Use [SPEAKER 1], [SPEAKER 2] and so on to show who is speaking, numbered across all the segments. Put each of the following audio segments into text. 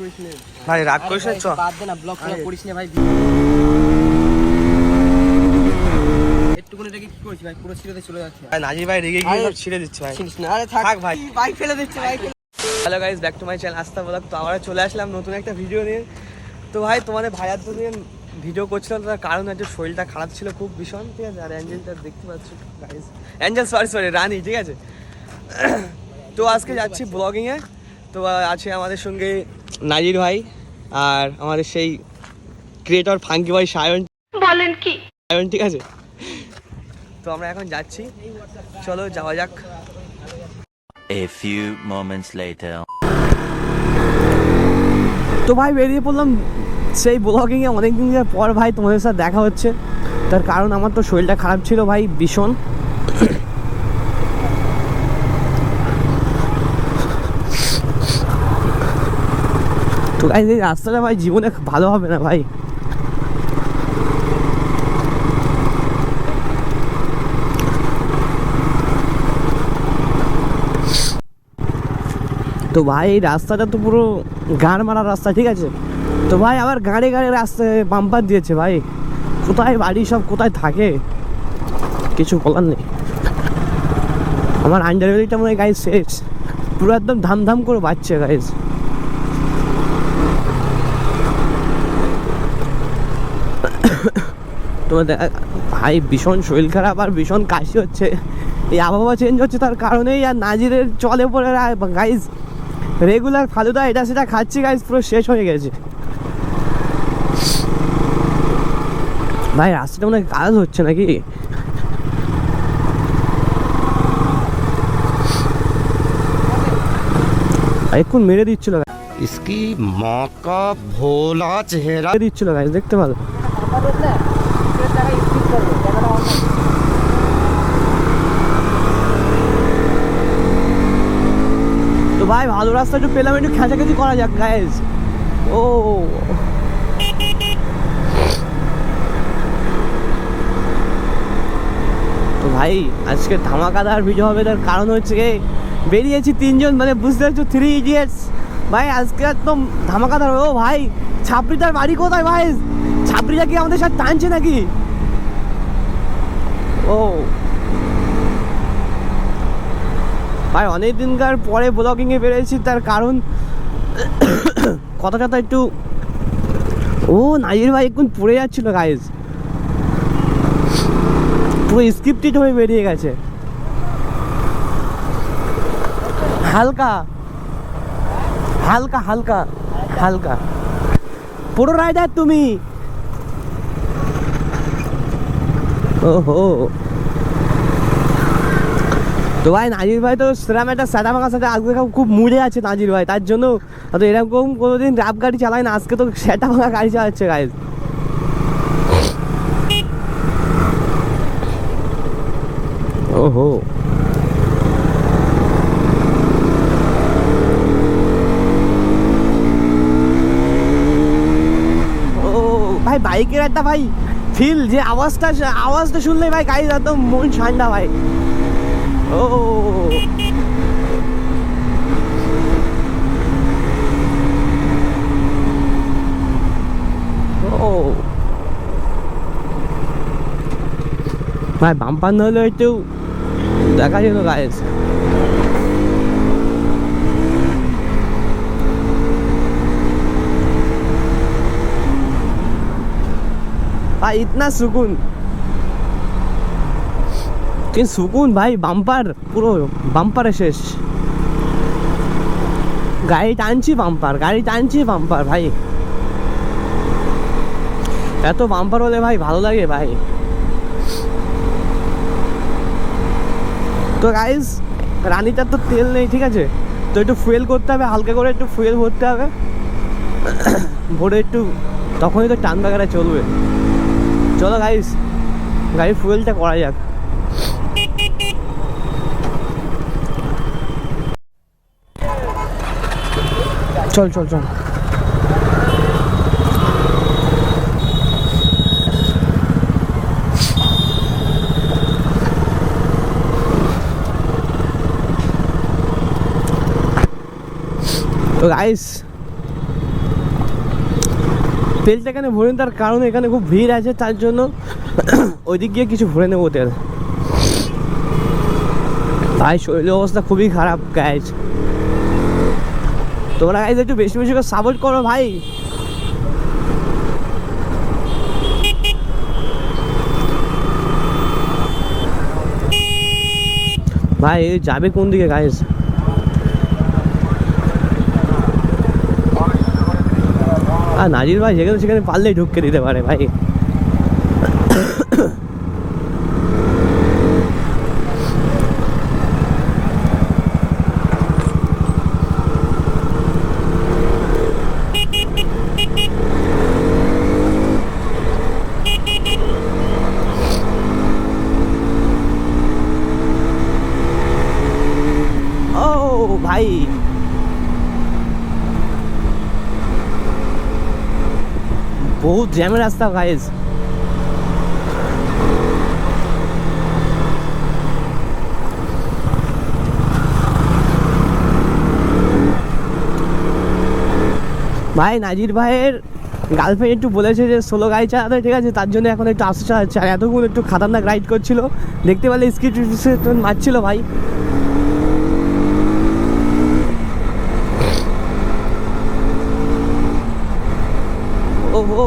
[SPEAKER 1] করিস নে
[SPEAKER 2] ভাই রাগ করিস না চ
[SPEAKER 1] বাদ দে না ব্লগ করিস না ভাই। একটুকুনি কি ভাই পুরো ছিঁড়ে দিয়ে চলে যাচ্ছে।
[SPEAKER 2] ভাই নাজির ভাই রেগে গিয়ে
[SPEAKER 1] আরে-
[SPEAKER 2] সব ছিঁড়ে দিচ্ছে ভাই।
[SPEAKER 1] ছিড়িস না আরে থাক
[SPEAKER 2] থাক ভাই।
[SPEAKER 1] বাইক ফেলে দিচ্ছে bike
[SPEAKER 2] hello guys back to my channel Asta vlog. তো আবার চলে আসলাম নতুন একটা ভিডিও নিয়ে। তো ভাই তোমাদের ভাইয়ার তো নিয়ে ভিডিও করছিলাম তার কারণ হচ্ছে শরীরটা খারাপ ছিল খুব ভীষণ ঠিক আছে? আর অ্যাঞ্জেলটা দেখতে পাচ্ছ guys angel sorry sorry Rani ঠিক আছে? তো আজকে যাচ্ছি ব্লগিংয়ে তো আছে আমাদের সঙ্গে নাজির ভাই আর আমাদের সেই ক্রিয়েটর ফাঙ্কি ভাই সায়ন।
[SPEAKER 3] বলেন কি?
[SPEAKER 2] সায়ন ঠিক আছে? তো আমরা এখন যাচ্ছি। চলো যাওয়া যাক।
[SPEAKER 4] A few moments later.
[SPEAKER 2] তো ভাই বেরিয়ে পড়লাম সেই ব্লগিংয়ে অনেক দিনের পর ভাই তোমাদের সাথে দেখা হচ্ছে। তার কারণ আমার তো শরীরটা খারাপ ছিল ভাই ভীষণ। তো গাইজ এই রাস্তাটা ভাই, জীবনে ভালো হবে না ভাই? তো ভাই, এই রাস্তাটা তো পুরো গাড় মারা রাস্তা, ঠিক আছে? তো ভাই, আবার গাড়ি গাড়ি রাস্তায় বাম্পার দিয়েছে ভাই। কোথায় বাড়ি সব, কোথায় থাকে? কিছু বলার নেই। আমার আন্ডারভেলিটা মনে হয় গাইজ শেষ। পুরো একদম ধাম ধাম করে বাজছে গাইজ তোমার দেখা- ভাই ভীষণ শরীর খারাপ আর ভীষণ কাশি হচ্ছে এই আবহাওয়া চেঞ্জ হচ্ছে তার কারণেই আর নাজিরের চলে পড়ে গাইজ রেগুলার ফালুদা এটা সেটা খাচ্ছি গাইজ পুরো শেষ হয়ে গেছে ভাই রাস্তাটা মনে হয় কাজ হচ্ছে নাকি এক্ষুন মেরে দিচ্ছিল
[SPEAKER 5] इसकी माँ का भोला चेहरा
[SPEAKER 2] মেরে দিচ্ছিল গাইজ দেখতে পারো তো ভাই, ভালো রাস্তা একটু পেলাম, একটু খেঁচাখেচি করা যাক গাইজ ও। তো ভাই, আজকে ধামাকাদার ভিডিও হবে, তার কারণ হচ্ছে বেরিয়েছি তিনজন মানে বুঝতে পারছ থ্রি ইডিয়েটস ভাই, আজকে একদম ধামাকাদার ও ভাই ছাপড়িটার বাড়ি কোথায় ভাই ছাপড়িটা কি আমাদের সাথে টানছে নাকি? ও। ভাই, অনেক দিনকার পরে ব্লগিংয়ে বেরিয়েছি, তার কারণ কথা কথা একটু ও নাইর ভাই এখন পড়ে যাচ্ছিল গাইজ পুরো স্ক্রিপ্টেড হয়ে বেরিয়ে গেছে। হালকা হালকা হালকা হালকা। পুরো রাইডার তুমি। ওহো। তো ভাই, নাজির ভাই তো সেরকম একটা স্যাটা ভাঙার সাথে আজকে খুব মুড়ে আছে নাজির ভাই, তার জন্য তো এরকম কোনোদিন র্যাপ গাড়ি চালায় না, আজকে তো সেটা ভাঙা গাড়ি চালাচ্ছে গাইজ ওহো। ভাই, বাইকের একটা ভাই ফিল যে আওয়াজটা আওয়াজটা শুনলে ভাই গাড়ি একদম মন ঠান্ডা ভাই। ও। ভাই বাম্পার না হলেও একটু দেখা যেত গাইজ ভাই, ইতনা সুকুন। কি সুকুন ভাই, বাম্পার, পুরো বাম্পারে শেষ। গাড়ি টানছি বাম্পার, গাড়ি টানছি বাম্পার ভাই। এত বাম্পার হলে ভাই ভালো লাগে ভাই। তো গাইজ রানিটার তো তেল নেই, ঠিক আছে? তো একটু ফুয়েল করতে হবে, হালকা করে একটু ফুয়েল ভরতে হবে। ভরে একটু, তখনই তো টান বাগারা চলবে। চলো গাইজ গাড়ির ফুয়েলটা করা যাক। চল চল চল। তো গাইস তেলটা এখানে ভরে তার কারণ এখানে খুব ভিড় আছে, তার জন্য ওইদিক গিয়ে কিছু ভরে নেব তেল। ভাই, শরীরের অবস্থা খুবই খারাপ গাইজ তোমরা গাইজ একটু বেশি বেশি করে সাপোর্ট করো, ভাই। ভাই যাবে কোন দিকে গাইজ আর নাজির ভাই যেখানে সেখানে পারলেই ঢুককে দিতে পারে ভাই ও ভাই বহুত জ্যামের রাস্তা গাইজ ভাই, নাজির ভাইয়ের গার্লফ্রেন্ড একটু বলেছে যে সোলো গাড়ি চালাতে ঠিক আছে? তার জন্য এখন একটু আস্তে চালাচ্ছে আর এতক্ষণ একটু খাতারনাক রাইড করছিল। দেখতে পেলে স্কিট মারছিল ভাই ও ও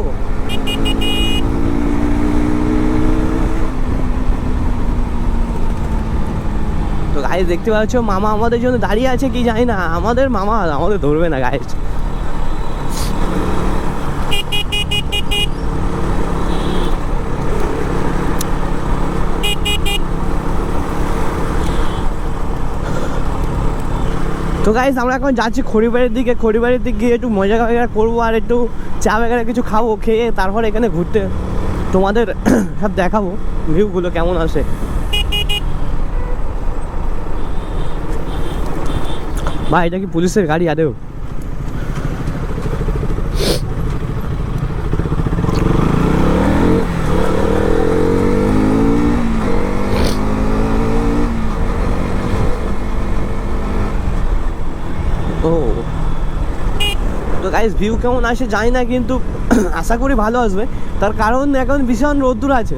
[SPEAKER 2] তো গাইজ দেখতে পাচ্ছ? মামা আমাদের জন্য দাঁড়িয়ে আছে কি জানি না। আমাদের মামা আমাদের ধরবে না গাইজ তো গাইজ আমরা এখন যাচ্ছি খড়িবাড়ির দিকে। খড়িবাড়ির দিকে গিয়ে একটু মজা বাগেরা করব আর একটু চা বাগেরা কিছু খাব, খেয়ে তারপর এখানে ঘুরতে তোমাদের সব দেখাবো। ভিউগুলো কেমন আসে। ভাই এটা কি পুলিশের গাড়ি আদেও গাইস ভিউ কেমন আসে জানি না, কিন্তু আশা করি ভালো আসবে। তার কারণ এখন ভীষণ রোদ্দুর আছে।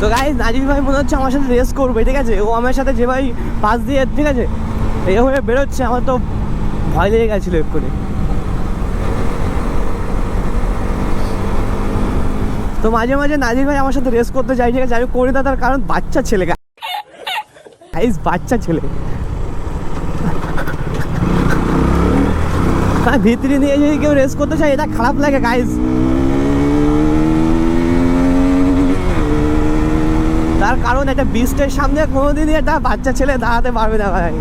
[SPEAKER 2] তো গাইস নাজির ভাই মনে হচ্ছে আমার সাথে রেস করবে, ঠিক আছে? ও আমার সাথে যে ভাই পাশ দিয়ে, ঠিক আছে? এইভাবে বেরোচ্ছে, আমার তো ভয় লেগে গেছিল এক্ষুনি। তো মাঝে মাঝে নাজির ভাই আমার সাথে রেস করতে চাই ঠিক আছে? আমি করি না তার কারণ বাচ্চা ছেলে গাইস বাচ্চা ছেলে। ভিতরে নিয়ে যদি কেউ রেস করতে চায়, এটা খারাপ লাগে গাইস তার কারণ একটা বিস্টের সামনে কোনোদিনই একটা বাচ্চা ছেলে দাঁড়াতে পারবে না ভাই।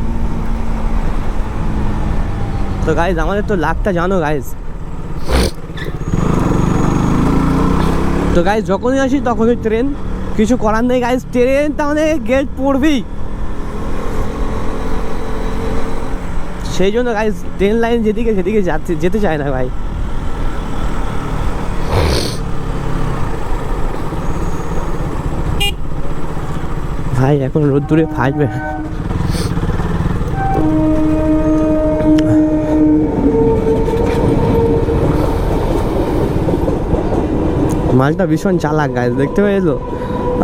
[SPEAKER 2] তো গাইজ আমাদের তো লাখটা জানো গাইজ তো গাইজ যখনই আসি তখনই ট্রেন কিছু করার নেই গাইজ ট্রেন তাহলে গেট পড়বেই সেই জন্য গাইজ ট্রেন লাইন যেদিকে সেদিকে যেতে চায় না ভাই। ভাই, এখন রোদ্দুরে ফাটবে মালটা ভীষণ চালাক গাছ দেখতে পেয়েছ?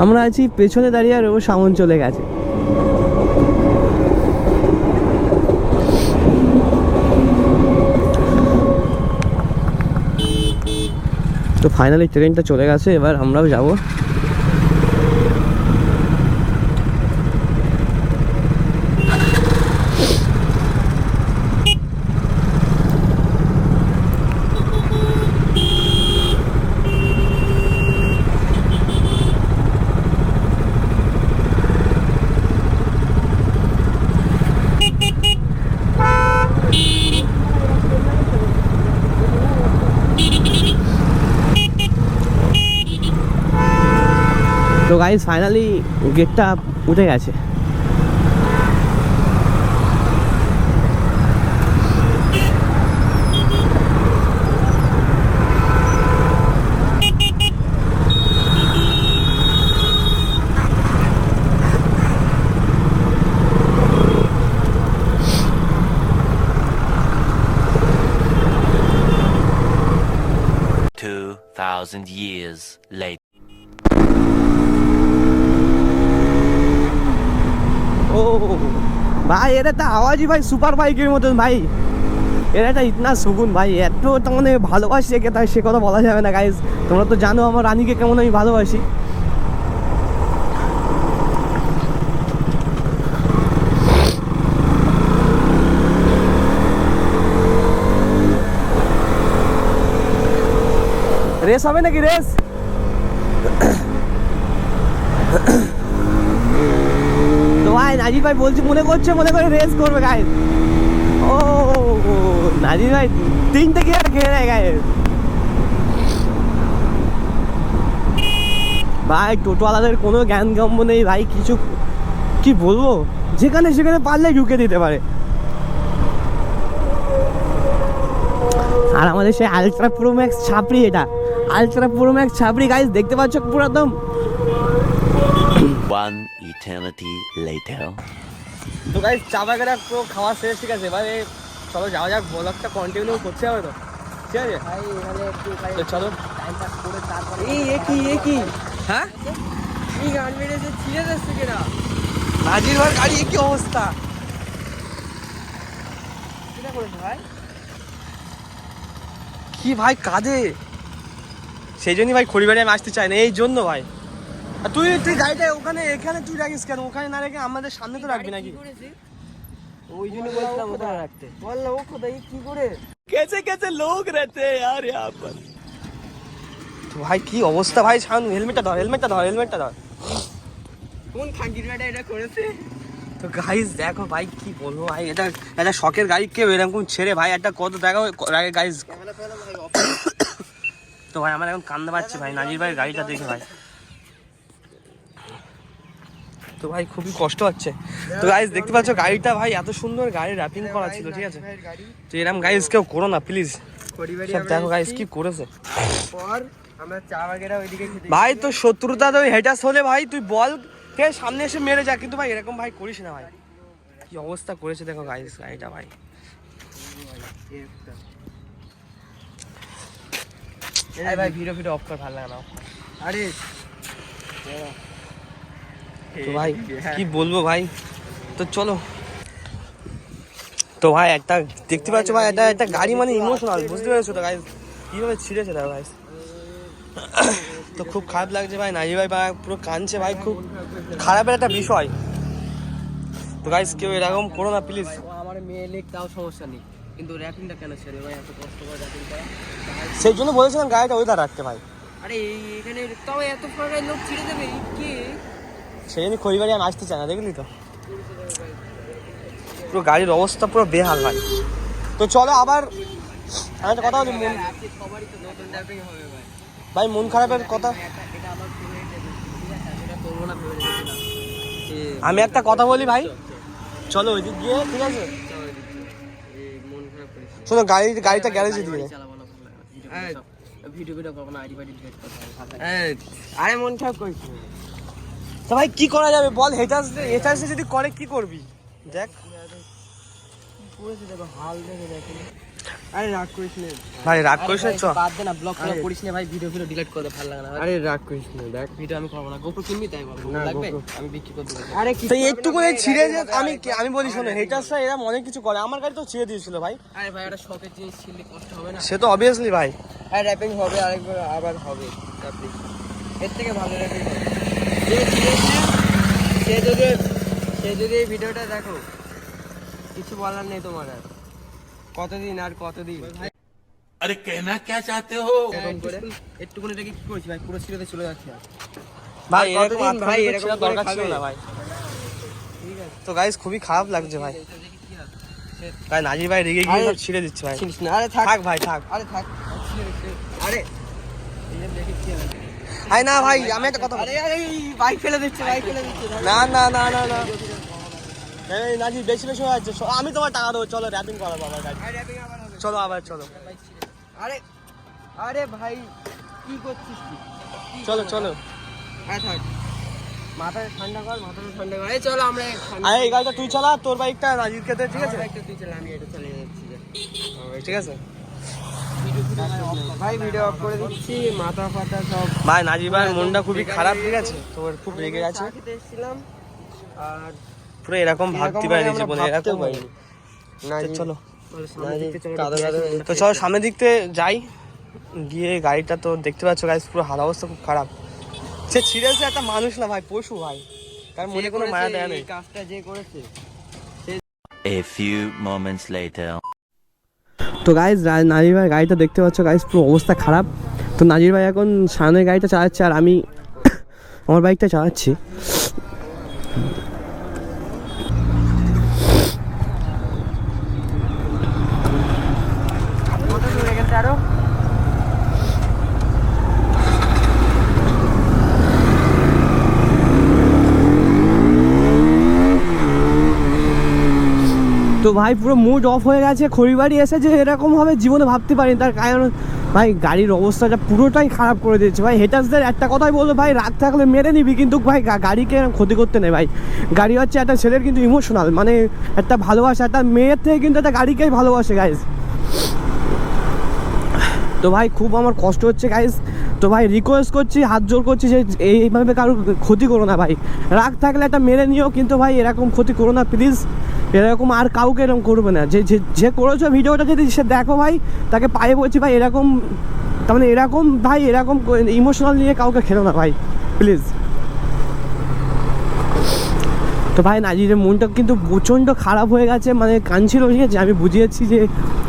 [SPEAKER 2] আমরা আছি, পেছনে দাঁড়িয়ে আর ও সামন চলে গেছে। তো ফাইনালি ট্রেনটা চলে গেছে, এবার আমরাও যাব। তো গাইজ ফাইনালি গেটটা উঠে গেছে
[SPEAKER 4] thousand years later.
[SPEAKER 2] ভাই, এর একটা আওয়াজই ভাই সুপার বাইকের মতন ভাই। এর একটা ইতনা সুগুন ভাই, এত তো মানে ভালোবাসি একে, তাই সে কথা বলা যাবে না গাইজ তোমরা তো জানো আমার রানীকে কেমন আমি ভালোবাসি। রেস হবে নাকি, রেস তো ভাই নাজির ভাই বলছি, মনে করছে, মনে করে রেস করবে গায়ে ও, নাজির ভাই, তিনটে আর খেয়ে নেয় গায়ে ভাই, টোটোওয়ালাদের কোনো জ্ঞান গম্য নেই ভাই, কিছু কি বলব? যেখানে সেখানে পারলে ঢুকে দিতে পারে। আর আমাদের সেই আলট্রা প্রো ম্যাক্স ছাপড়ি এটা। আলট্রা প্রো ম্যাক্স ছাপড়ি গাইজ দেখতে পাচ্ছ পুরো একদম
[SPEAKER 4] eternity later.
[SPEAKER 2] তো গাইজ চা বাগেরা পুরো খাওয়া শেষ ঠিক আছে? এবারে চলো যাওয়া যাক ব্লগটা কন্টিনিউ করতে হবে তো ঠিক আছে?
[SPEAKER 1] ভাই
[SPEAKER 2] তো চলো। এই এ কি এ কি? হ্যাঁ?
[SPEAKER 1] কি গান মেরেছে ছিঁড়ে যাচ্ছে কিনা?
[SPEAKER 2] নাজির ভাই গাড়ি কি অবস্থা?
[SPEAKER 1] করেছে ভাই।
[SPEAKER 2] কি ভাই কাঁদে? সেই জন্যই ভাই খড়িবাড়ি আমি আসতে চাই না এই জন্য ভাই। তুই তুই গাড়িটা ওখানে এখানে তুই রাখিস কেন? ওখানে না রেখে আমাদের সামনে তো রাখবি নাকি?
[SPEAKER 1] ওই জন্য বললাম ওটা রাখতে। বললাম ও কোথায় কি করে?
[SPEAKER 2] কেসে কেসে লোক রেতে আর ইয়ার পর ভাই কি অবস্থা ভাই? সামনে হেলমেটটা ধর হেলমেটটা ধর হেলমেটটা ধর।
[SPEAKER 1] কোন খাঙ্গির বেটা এটা করেছে?
[SPEAKER 2] তো গাইস দেখো ভাই কি বলব ভাই এটা এটা শখের গাড়ি কেউ এরকম ছেড়ে ভাই একটা কত দেখো গাইস তো ভাই আমার এখন কান্দা পাচ্ছে ভাই নাজির ভাই গাড়িটা দেখে ভাই। তো ভাই খুবই কষ্ট হচ্ছে। তো গাইস দেখতে পাচ্ছ গাড়িটা ভাই এত সুন্দর গাড়ি র্যাপিং করা ছিল ঠিক আছে? তো এরকম গাইস কেউ করো না প্লিজ সব দেখো গাইস কি করেছে।
[SPEAKER 1] পর আমরা চা বাগেরা ওইদিকে খেতে
[SPEAKER 2] ভাই তো শত্রুতা তো হেটাস হলে ভাই তুই বল কে সামনে এসে মেরে যা কিন্তু ভাই এরকম ভাই করিস না ভাই। কি অবস্থা করেছে দেখো গাইস গাড়িটা ভাই। ভাই ভিডিও ভিডিও অফ কর ভালো লাগে না।
[SPEAKER 1] আরে।
[SPEAKER 2] তো ভাই কি বলব ভাই? তো চলো। তো ভাই একটা দেখতে পাচ্ছ ভাই এটা একটা গাড়ি মানে ইমোশনাল বুঝতে পেরেছ তো গাইস কীভাবে ছিঁড়েছে দেখো গাইস তো খুব খারাপ লাগছে ভাই নাজি ভাই ভাই পুরো কাঁদছে ভাই খুব খারাপের একটা বিষয়। তো গাইস কেউ এরকম করো না প্লিজ
[SPEAKER 1] আমার মেয়ে লেগ তাও সমস্যা নেই। কিন্তু র্যাপিংটা কেন ছেড়ে ভাই? এত কষ্ট করে র্যাপিং করা।
[SPEAKER 2] সেই জন্য বলেছিলাম গাড়িটা ওইটা রাখতে ভাই।
[SPEAKER 1] আরে এখানে তাও এত ফাঁকায় লোক ছিঁড়ে দেবে কি?
[SPEAKER 2] সেই জন্য খড়িবাড়ি আমি আসতে চাই না দেখলি তো পুরো গাড়ির অবস্থা পুরো বেহাল ভাই তো চলো আবার আমি একটা কথা বলি মন
[SPEAKER 1] ভাই
[SPEAKER 2] ভাই মন খারাপের কথা
[SPEAKER 1] আমি
[SPEAKER 2] একটা কথা বলি ভাই চলো ওইদিক গিয়ে ঠিক আছে
[SPEAKER 1] চলো মন।
[SPEAKER 2] শোনো গাড়ি গাড়িটা গ্যারেজে দিয়ে।
[SPEAKER 1] ভিডিও ভিডিও করব না। আরে মন খারাপ করিস না।
[SPEAKER 2] তো ভাই কি করা যাবে? বল হেটার্স হেটার্স যদি করে কি করবি? দেখ।
[SPEAKER 1] করেছে দেখো হাল দেখে দেখো আরে রাগ করিস না।
[SPEAKER 2] ভাই রাগ করিস না চ
[SPEAKER 1] বাদ দে না ব্লগ ফ্লগ করিস না ভাই ভিডিও ভিডিও ডিলিট করে দে, ভালো লাগে না। আরে রাগ করিস না দেখ। ভিডিও আমি করব না। গোপ্রো কিনবি তাই বল। লাগবে? আমি বিক্রি করে দেবো। আরে কি
[SPEAKER 2] তো একটু করে ছিঁড়ে যে আমি আমি বলি শোনো হেটার্সরা এরকম অনেক কিছু করে। আমার গাড়ি তো ছিঁড়ে দিয়েছিল ভাই।
[SPEAKER 1] আরে ভাই একটা শখের জিনিস ছিললে কষ্ট হবে না।
[SPEAKER 2] সে তো অবভিয়াসলি ভাই।
[SPEAKER 1] আর র্যাপিং হবে আরেকবার আবার হবে। এর থেকে ভালো র্যাপিং হবে। যে দিয়েছে সে যদি সে যদি এই ভিডিওটা দেখো কিছু বলার নেই তোমার আর। কতদিন আর কতদিন?
[SPEAKER 3] আরে কেনা কে
[SPEAKER 1] চাতে হো? একটুখানি দেখি কি করছিস ভাই পুরো সিরিয়াতে চলে যাচ্ছে
[SPEAKER 2] ভাই এরকম
[SPEAKER 1] ভাই এরকম
[SPEAKER 2] দরকার ছিল না ভাই। তো গাইস খুবই খারাপ লাগছে ভাই। ভাই নাজির ভাই রেগে গিয়ে ছিঁড়ে দিচ্ছে ভাই।
[SPEAKER 1] আরে থাক।
[SPEAKER 2] ভাই থাক।
[SPEAKER 1] আরে থাক। আরে
[SPEAKER 2] আই না ভাই আমি একটা কথা বলি।
[SPEAKER 1] আরে আরে বাইক ফেলে দিচ্ছে বাইক ফেলে দিচ্ছে।
[SPEAKER 2] না না না না না। এই নাজি বেশি বেশি হয়ে যাচ্ছে। আমি তোমার টাকা দেবো চলো র্যাপিং করাবো আবার গাড়ি। চলো আবার চলো।
[SPEAKER 1] আরে আরে ভাই কি করছিস তুই?
[SPEAKER 2] চলো চলো।
[SPEAKER 1] আরে থাক। মাথা ঠান্ডা কর মাথা ঠান্ডা কর। এই চলো আমরা
[SPEAKER 2] আরে এই গাড়িটা তুই চালা তোর বাইকটা নাজির খেতে ঠিক আছে?
[SPEAKER 1] একটা তুই চলে আমি এটা চালিয়ে যাচ্ছি।
[SPEAKER 2] ঠিক আছে?
[SPEAKER 1] ভাই ভিডিও অফ করে দিচ্ছি মাথা ফাটা সব।
[SPEAKER 2] ভাই ভাইয়ের মনটা খুবই খারাপ ঠিক আছে? তোর খুব রেগে
[SPEAKER 1] চা আর
[SPEAKER 2] পুরো এরকম ভাবতে পারিনি জীবনে এরকম। চলো। তো চলো সামনের দিক থেকে যাই গিয়ে গাড়িটা তো দেখতে পাচ্ছ গাড়ি পুরো হাল অবস্থা খুব খারাপ। সে সিরিয়াসলি একটা মানুষ না ভাই পশু ভাই। তার মনে কোনো মায়া দেয়া নেই।
[SPEAKER 1] এই কাজটা যে করেছে
[SPEAKER 4] A few moments later.
[SPEAKER 2] তো গাইজ নাজির ভাই গাড়িটা দেখতে পাচ্ছ গাইজ পুরো অবস্থা খারাপ। তো নাজির ভাই এখন সানের গাড়িটা চালাচ্ছে আর আমি আমার বাইকটা চালাচ্ছি
[SPEAKER 1] কত দূরে গেছে আরও
[SPEAKER 2] তো ভাই পুরো মুড অফ হয়ে গেছে, খড়িবাড়ি এসে যে এরকম জীবনে ভাবতে পারিনি। তার কারণ, ভাই গাড়ির অবস্থাটা পুরোটাই খারাপ করে দিয়েছে। ভাই হেটার্সদের একটা কথাই বলব, ভাই রাগ থাকলে মেরে নিবি, কিন্তু ভাই গাড়িকে ক্ষতি করতে নেই ভাই? গাড়ি হচ্ছে একটা ছেলের কিন্তু ইমোশনাল মানে একটা ভালোবাসা, একটা মেয়ের থেকে কিন্তু একটা গাড়িকেই ভালোবাসে গাইজ তো ভাই খুব আমার কষ্ট হচ্ছে গাইজ তো ভাই রিকোয়েস্ট করছি, হাত জোর করছি যে এই- এইভাবে কারোর ক্ষতি করো না ভাই। রাগ থাকলে একটা মেরে নিও, কিন্তু ভাই, এরকম ক্ষতি করো না প্লিজ এরকম আর কাউকে এরকম করবে না। যে যে করেছ ভিডিওটা, যদি সে দেখো ভাই, তাকে পায়ে বলছি ভাই, এরকম তার মানে এরকম ভাই, এরকম ইমোশনাল নিয়ে কাউকে খেলো না ভাই প্লিজ তো ভাই নাজিরের মনটা কিন্তু প্রচণ্ড খারাপ হয়ে গেছে মানে কাঁদছিল ঠিক আছে? আমি বুঝিয়েছি যে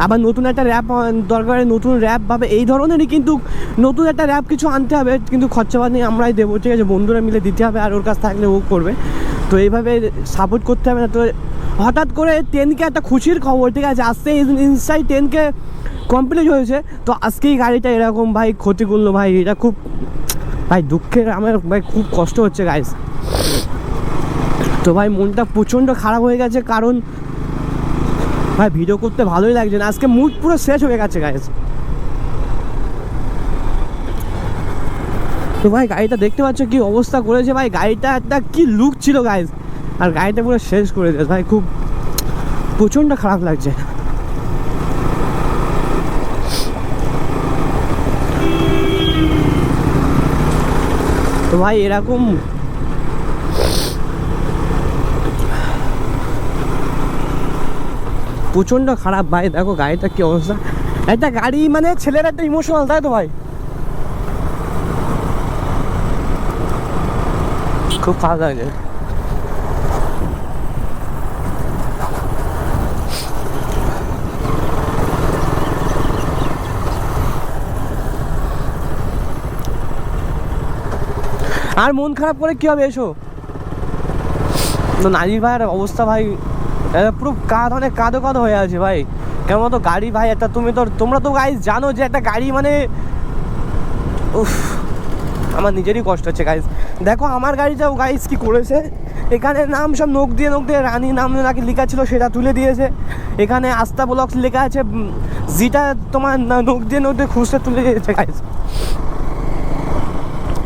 [SPEAKER 2] আবার নতুন একটা র্যাপ দরকার নতুন র্যাপ ভাবে, এই ধরনেরই কিন্তু নতুন একটা র্যাপ কিছু আনতে হবে, কিন্তু খরচাপাতি আমরাই দেবো, ঠিক আছে? বন্ধুরা মিলে দিতে হবে, আর ওর কাছ থাকলে ও করবে। তো এইভাবে সাপোর্ট করতে হবে না, তো হঠাৎ করে টেনকে একটা খুশির খবর, ঠিক আছে? আজকে ইনসাই টেনকে কমপ্লিট হয়েছে, তো আজকেই গাড়িটা এরকম, ভাই ক্ষতি করল ভাই, এটা খুব, ভাই, দুঃখের, আমার, ভাই, খুব কষ্ট হচ্ছে গাইস তো ভাই, মনটা প্রচণ্ড খারাপ হয়ে গেছে, কারণ ভাই ভিডিও করতে ভালোই লাগছে না। আজকে মুড পুরো শেষ হয়ে গেছে গাইজ তো ভাই, গাড়িটা দেখতে পাচ্ছ কি অবস্থা করেছে ভাই? গাড়িটা একটা কি লুক ছিল গাইজ আর গাড়িটা পুরো শেষ করে দিয়েছে ভাই, খুব প্রচণ্ড খারাপ লাগছে। তো ভাই, এরকম প্রচণ্ড খারাপ ভাই, দেখো গাড়িটা কি অবস্থা। একটা গাড়ি মানে ছেলের একটা ইমোশনাল তাই তো ভাই? খুব খারাপ লাগছে। আর মন খারাপ করে কি হবে, এসো। তো ভাইয়ের অবস্থা ভাই পুরো কাঁধ অনেক কাঁদো কাঁদো হয়ে আছে ভাই। কেমন তো গাড়ি ভাই, একটা তুমি তো, তোমরা তো গাইজ জানো যে একটা গাড়ি মানে উফ, আমার নিজেরই কষ্ট হচ্ছে গাইজ দেখো, আমার গাড়িটাও গাইজ কি করেছে? এখানে নাম সব নোক দিয়ে নোক দিয়ে রানী নাম নাকি লেখা ছিল, সেটা তুলে দিয়েছে। এখানে আস্থা ব্লকস লেখা আছে যেটা তোমার নোক দিয়ে নোক দিয়ে খুঁজতে তুলে দিয়েছে গাইজ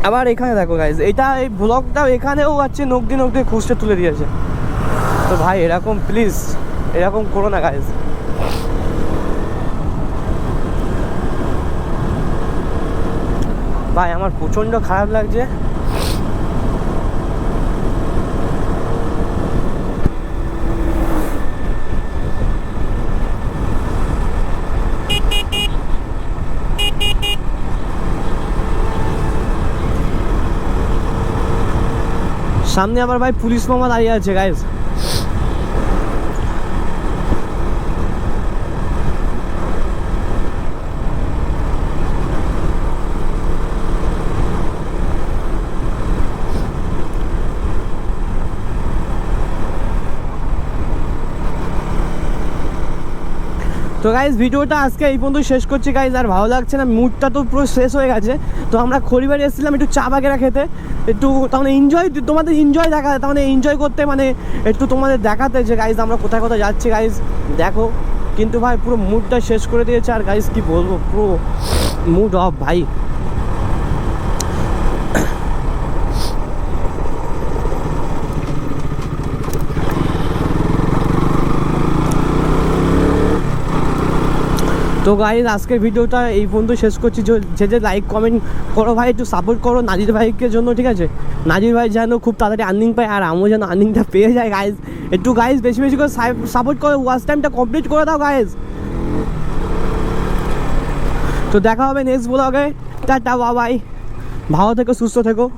[SPEAKER 2] আবার এখানে দেখো গাইজ এটা এই ব্লগটাও এখানেও আছে নোক দিয়ে নোক দিয়ে খুঁজতে তুলে দিয়েছে। তো ভাই, এরকম প্লিজ এরকম করো না গাইজ ভাই, আমার প্রচণ্ড খারাপ লাগছে। সামনে আমার ভাই, পুলিশ মামা দাঁড়িয়ে আছে গাইজ তো গাইজ ভিডিওটা আজকে এই পর্যন্ত শেষ করছি গাইজ আর ভালো লাগছে না মুডটা তো পুরো শেষ হয়ে গেছে। তো আমরা খড়িবাড়ি এসেছিলাম একটু চা বাগেরা খেতে। একটু মানে এনজয় তোমাদের এনজয় দেখা, তাহলে এনজয় করতে মানে একটু তোমাদের দেখাতে যে গাইজ আমরা কোথায় কোথায় যাচ্ছি গাইজ দেখো, কিন্তু ভাই, পুরো মুডটা শেষ করে দিয়েছে, আর গাইজ কি বলব, পুরো মুড অফ ভাই। তো গাইজ আজকের ভিডিওটা এই পর্যন্ত শেষ করছি। যে- যে লাইক কমেন্ট করো ভাই, একটু সাপোর্ট করো নাজির ভাইকে জন্য, ঠিক আছে? নাজির ভাই যেন খুব তাড়াতাড়ি আর্নিং পায়, আর আমিও যেন আর্নিংটা পেয়ে যায় গাইজ একটু গাইজ বেশি বেশি করে সাপোর্ট করো ওয়াচ টাইমটা কমপ্লিট করে দাও গাইজ তো দেখা হবে নেক্সট ব্লগে টাটা বাবাই ভালো থেকো, সুস্থ থেকো।